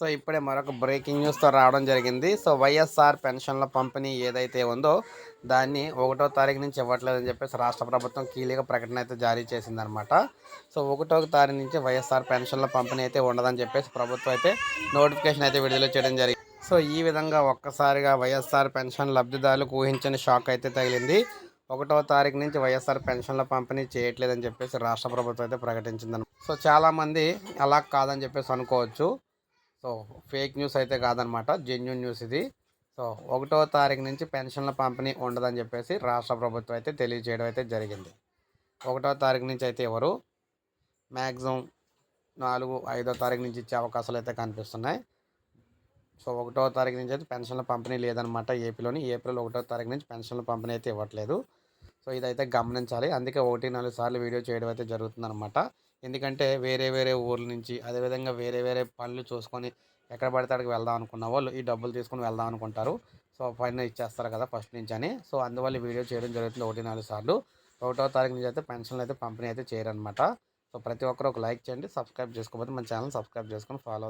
So ఇప్పుడే మరొక breaking న్యూస్తో రావడం జరిగింది. సో వైఎస్ఆర్ పెన్షన్ల పంపిణీ ఏదైతే ఉందో దాన్ని ఒకటో తారీఖు నుంచి ఇవ్వట్లేదని చెప్పేసి రాష్ట్ర ప్రభుత్వం కీలక ప్రకటన అయితే జారీ చేసిందనమాట సో ఒకటో తారీఖు నుంచి వైఎస్ఆర్ పెన్షన్ల పంపిణీ అయితే ఉండదని చెప్పేసి ప్రభుత్వం అయితే నోటిఫికేషన్ అయితే విడుదల చేయడం జరిగింది. సో ఈ విధంగా ఒక్కసారిగా వైఎస్ఆర్ పెన్షన్ లబ్ధిదారులకు ఊహించని షాక్ అయితే తగిలింది. ఒకటో తారీఖు నుంచి వైఎస్ఆర్ పెన్షన్ల పంపిణీ చేయట్లేదని చెప్పేసి రాష్ట్ర ప్రభుత్వం అయితే ప్రకటించింది సో చాలామంది అలా కాదని చెప్పేసి అనుకోవచ్చు. సో ఫేక్ న్యూస్ అయితే కాదనమాట. జెన్యున్ న్యూస్ ఇది. సో ఒకటో తారీఖు నుంచి పెన్షన్ల పంపిణీ ఉండదని చెప్పేసి రాష్ట్ర ప్రభుత్వం అయితే తెలియజేయడం అయితే జరిగింది. ఒకటో తారీఖు నుంచి అయితే ఎవరు? మ్యాక్సిమం నాలుగు ఐదో తారీఖు నుంచి ఇచ్చే అవకాశాలు అయితే కనిపిస్తున్నాయి. సో ఒకటో తారీఖు నుంచి అయితే పెన్షన్ల పంపిణీ లేదనమాట ఏపీలోని. ఏప్రిల్ ఒకటో తారీఖు నుంచి పెన్షన్ల పంపిణీ అయితే ఇవ్వట్లేదు. సో ఇదైతే గమనించాలి. అందుకే ఒకటి నాలుగు సార్లు వీడియో చేయడం అయితే జరుగుతుందన్నమాట ఎందుకంటే వేరే వేరే ఊర్ల నుంచి అదేవిధంగా వేరే వేరే పనులు చూసుకొని ఎక్కడ పడితే అక్కడికి వెళ్దాం అనుకున్న వాళ్ళు ఈ డబ్బులు తీసుకొని వెళ్దాం అనుకుంటారు. సో పైన ఇచ్చేస్తారు కదా ఫస్ట్ నుంచి అని. సో అందువల్ల వీడియో చేయడం జరుగుతుంది ఒకటి నాలుగు సార్లు. ఒకటో తారీఖు నుంచి అయితే పెన్షన్లు అయితే పంపిణీ అయితే చేయరనమాట సో ప్రతి ఒక్కరు ఒక లైక్ చేయండి సబ్స్క్రైబ్ చేసుకోకపోతే మన ఛానల్ సబ్స్క్రైబ్ చేసుకొని ఫాలో